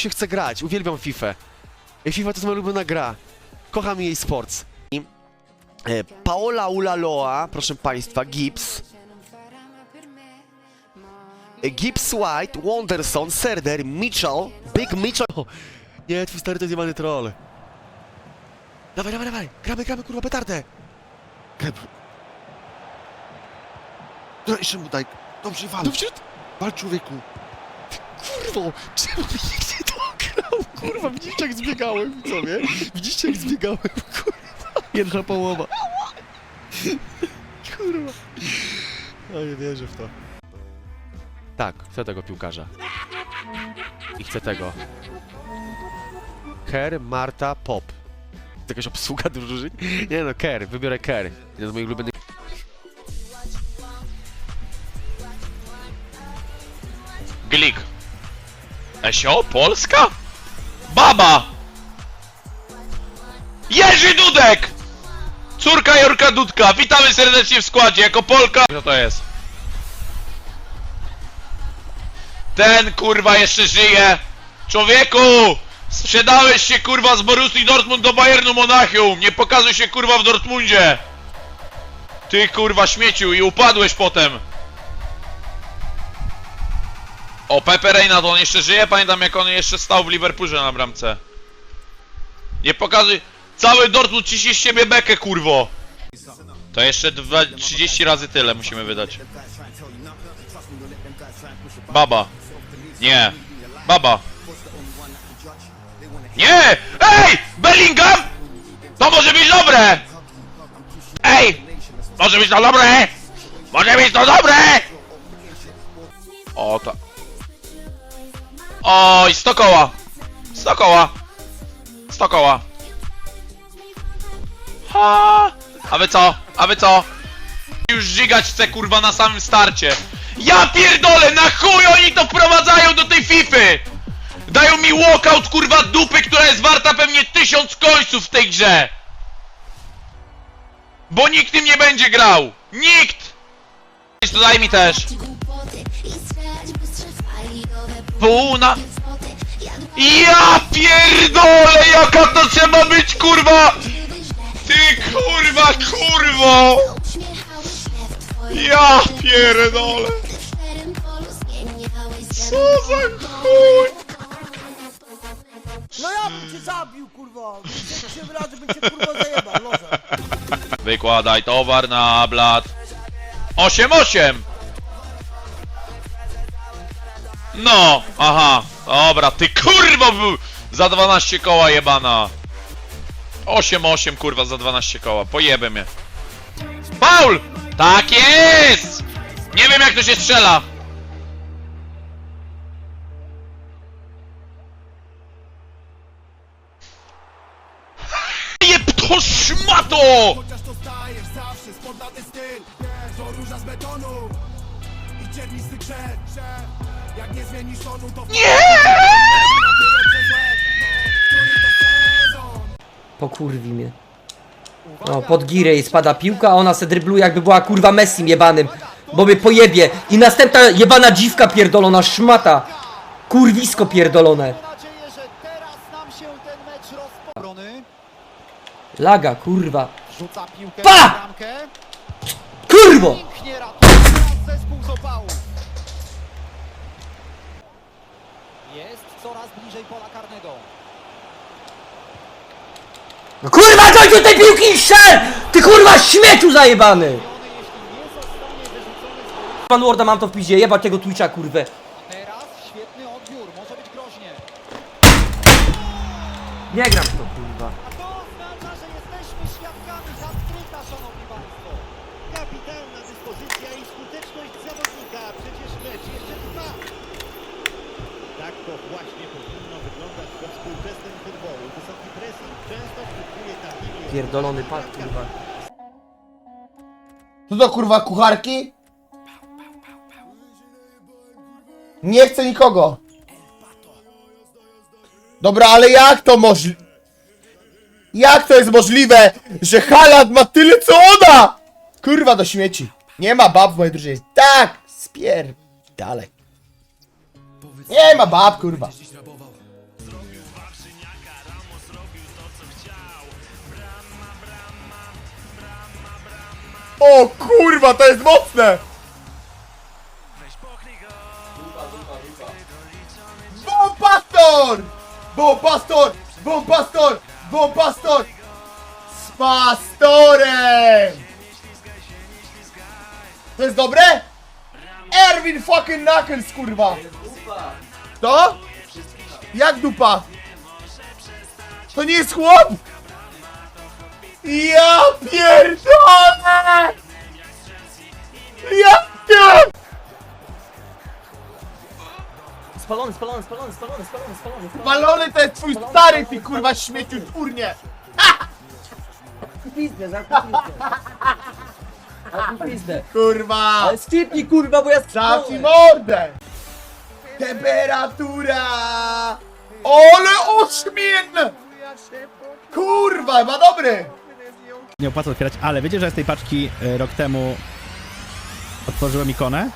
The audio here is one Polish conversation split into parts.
się chce grać, uwielbiam FIFA. FIFA to jest moja ulubiona gra. Kocham jej sports. I, e, Paola Ulaloa, proszę państwa, Gibbs. E, Gibbs White, Wonderson, Serder, Mitchell, Big Mitchell. Nie, twój stary to jest jebany troll. Dawaj, dawaj, dawaj, gramy, gramy, kurwa, petardę. Gramy. No jeszcze mu daj. Dobrze wal. No wśród... Wal człowieku. Kurwo, czemu dograł? Kurwa, widzicie jak zbiegałem, co nie? Widzicie jak zbiegałem, kurwa. Jedna połowa. Kurwa. No nie wierzę w to. Tak, chcę tego piłkarza. I chcę tego. Ker, Marta, Pop. Jakaś obsługa drużyny? Nie no, Ker, wybiorę Ker. Jeden z moich ulubionych Glik. Esio? Polska? Baba! Jerzy Dudek! Córka Jorka Dudka, witamy serdecznie w składzie, jako Polka. Kto to jest? Ten kurwa jeszcze żyje! Człowieku! Sprzedałeś się kurwa z Borussii Dortmund do Bayernu Monachium! Nie pokazuj się kurwa w Dortmundzie! Ty kurwa śmieciu i upadłeś potem! O, Pepe Reina, to on jeszcze żyje? Pamiętam jak on jeszcze stał w Liverpoolze na bramce. Nie pokazuj... Cały Dortmund ciśnie z siebie bekę, kurwo! To jeszcze dwa, 30 razy tyle musimy wydać. Baba. Nie. Baba. Nie! Ej! Bellingham! To może być dobre! Ej! Może być to dobre! Może być to dobre! O, ta... Oj, 100 koła! 100 koła! 100 koła! Ha! A wy co? A wy co? Już żygać chcę kurwa na samym starcie! Ja pierdolę! Na chuj oni to wprowadzają do tej fify! Dają mi walkout kurwa dupy, która jest warta pewnie tysiąc końców w tej grze! Bo nikt tym nie będzie grał! Nikt! To daj mi też! Pół na... Ja pierdolę, jaka to trzeba być, kurwa! Ty kurwa, kurwo! Ja pierdolę! Co za chuj! No ja bym cię zabił, kurwa! Się razy bym cię kurwa zajebał. Wykładaj towar na blat. 8-8! No, aha, dobra, ty kurwa był za 12 koła jebana. 8-8 kurwa za 12 koła, pojebę mnie. Paul! Tak jest! Nie wiem jak to się strzela. Jeb to szmato! Chociaż to stajesz zawsze styl Wiesz, to róża z betonu I ciernisty krzer, krzer Jak nie zmienisz tonu, to w Nie! Pokurwi mnie. O, pod girę jej spada piłka, a ona se drybluje jakby była kurwa Messim jebanym. Bo mnie pojebie. I następna jebana dziwka pierdolona, szmata. Kurwisko pierdolone. Mam nadzieję, że teraz nam się ten mecz rozpobrony. Laga, kurwa. Rzuca piłkę Pa! Kurwo! Coraz bliżej pola karnego. No kurwa, kończę tej piłki i strzel! Ty kurwa śmieciu zajebany! Pan Warda mam to w piździe, jebać tego Twitcha kurwę. teraz świetny odbiór, może być groźnie. Nie gram w to kurwa. To właśnie powinno wyglądać we współczesnym futbolu. Wysoki pressing często skutkuje takimi... Pierdolony pan kurwa. Co to kurwa kucharki? Nie chcę nikogo. Dobra, ale jak to możliwe? Jak to jest możliwe, że Haaland ma tyle co ona? Kurwa do śmieci. Nie ma bab w mojej drużynie. Tak, spier... Dalej. Nie ma bab, kurwa. O kurwa, to jest mocne! Bombastor! Bombastor! Bombastor! Bombastor! Z pastorem! To jest dobre? Erwin fucking Knuckles, kurwa! To? Jak dupa? To nie jest chłop? Ja pierdolę! Ja pierdolę! Spalony, spalony, spalony, spalony, spalony, spalony. Balony to jest twój stary, ty kurwa śmieciu turnie! Pizdę, zamknij pizdę. Pizdę. Kurwa! Ale skipnij kurwa, bo ja Zamknij skipnąłem. mordę! Temperatura! Ole ośmień! Kurwa, chyba dobry! nie opłaca otwierać, ale wiecie, że z tej paczki e, rok temu otworzyłem ikonę?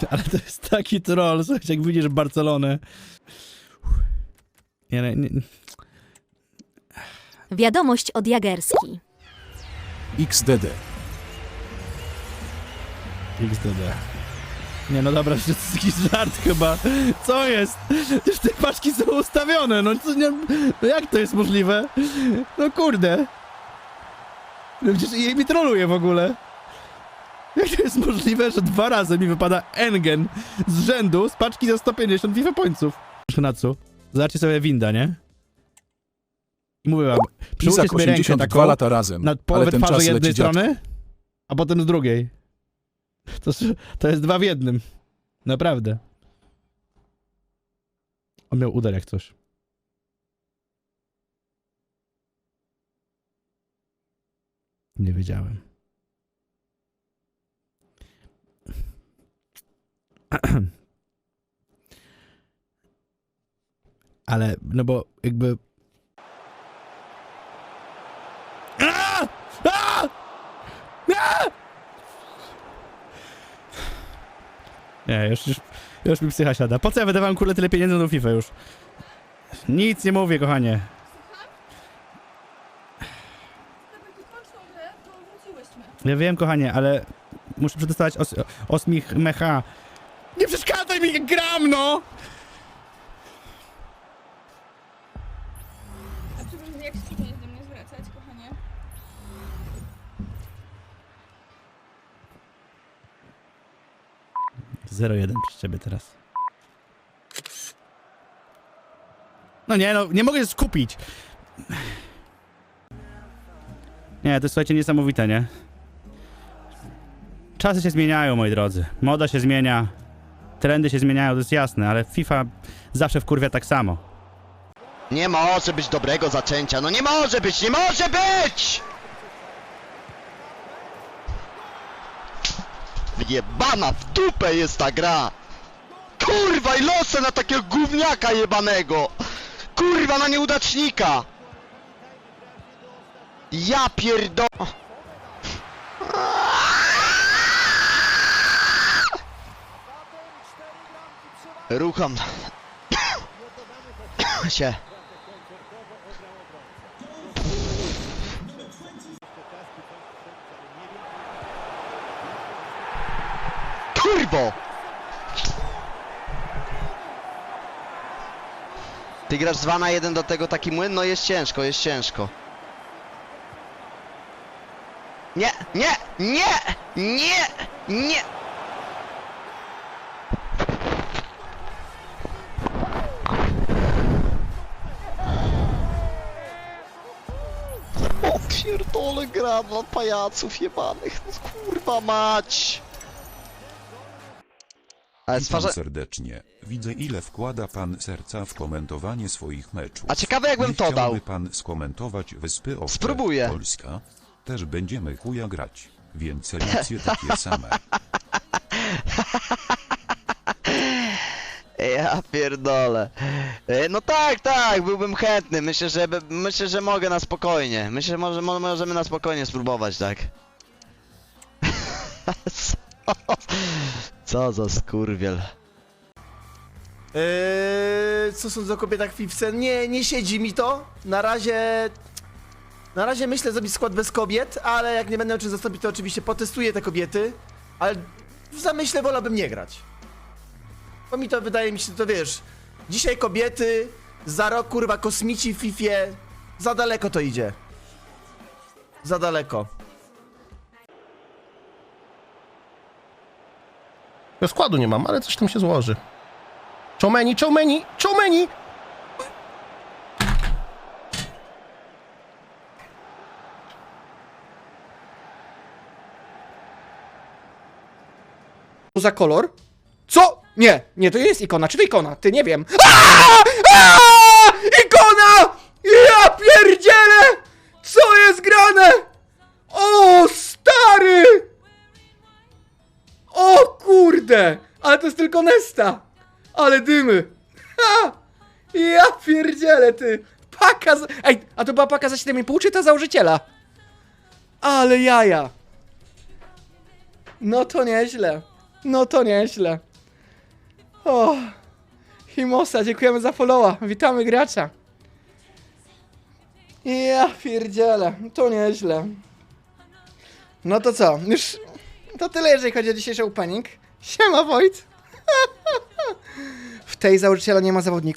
Ale to jest taki troll, słuchajcie, jak widzisz Barcelonę. Nie, nie, nie. Wiadomość od Jagerski. XDD. XDD. Nie no dobra, to jest jakiś żart chyba. Co jest? Już te paczki są ustawione, no, co nie, no jak to jest możliwe? No kurde. No przecież jej mi troluje w ogóle. Jak to jest możliwe, że dwa razy mi wypada Engen z rzędu z paczki za 150 FIFA pońców? Szynacu, zobaczcie sobie winda, nie? I mówię wam, przyłóżcie sobie rękę 82 taką lata razem, na ale połowę twarzy jednej strony, a potem z drugiej. To, to jest dwa w jednym. Naprawdę. On miał udar jak coś. Nie wiedziałem. Ale, no bo jakby... Nie, już, już, już mi psycha siada. Po co ja wydawałem kurde tyle pieniędzy na FIFA już? Nic nie mówię, kochanie. Ja wiem, kochanie, ale muszę przetestować os osmich mecha. Nie przeszkadzaj mi, gram, no! 0-1 przez ciebie teraz. No nie, no nie mogę się skupić. Nie, to jest słuchajcie niesamowite, nie? Czasy się zmieniają, moi drodzy. Moda się zmienia. Trendy się zmieniają, to jest jasne, ale FIFA zawsze wkurwia tak samo. Nie może być dobrego zaczęcia. No nie może być, nie może być! Jebana w dupę jest ta gra! Kurwa i losy na takiego gówniaka jebanego! Kurwa na nieudacznika! Ja pierdo... Rucham się. Kurbo! Ty grasz 2 na 1 do tego taki młyn? No jest ciężko, jest ciężko. Nie, nie, nie, nie, nie! O pierdolę gra dla pajaców jebanych, no kurwa mać! Ale stwarza... serdecznie. Widzę ile wkłada pan serca w komentowanie swoich meczów. A ciekawe jakbym Nie to dał. pan skomentować Wyspy Owcze, Spróbuję. Polska? Też będziemy chuja grać, więc reakcje takie same. Ja pierdolę. E, No tak, tak, byłbym chętny. Myślę, że myślę, że mogę na spokojnie. Myślę, że może, mo- możemy na spokojnie spróbować, tak. Co, za skurwiel. Eee, co sądzę o kobietach w piwce. Nie, nie siedzi mi to. Na razie... Na razie myślę zrobić skład bez kobiet, ale jak nie będę miał czym zastąpić, to oczywiście potestuję te kobiety. Ale w zamyśle wolałbym nie grać. Bo mi to wydaje mi się, to wiesz... Dzisiaj kobiety, za rok kurwa kosmici w Fifie. Za daleko to idzie. Za daleko. Ja składu nie mam, ale coś tam się złoży. Czomeni, czomeni, czomeni! Za kolor? Co? Nie, nie, to jest ikona. Czy to ikona? Ty, nie wiem. Aaaa! Aaaa! Ha! Ja pierdzielę, ty! Paka za... Ej, a to była paka za 7,5 czy ta założyciela? Ale jaja! No to nieźle. No to nieźle. O! Himosa, dziękujemy za followa. Witamy gracza. Ja pierdzielę, to nieźle. No to co, już to tyle jeżeli chodzi o dzisiejszy opening. Siema Wojt! Tej założyciela nie ma zawodników.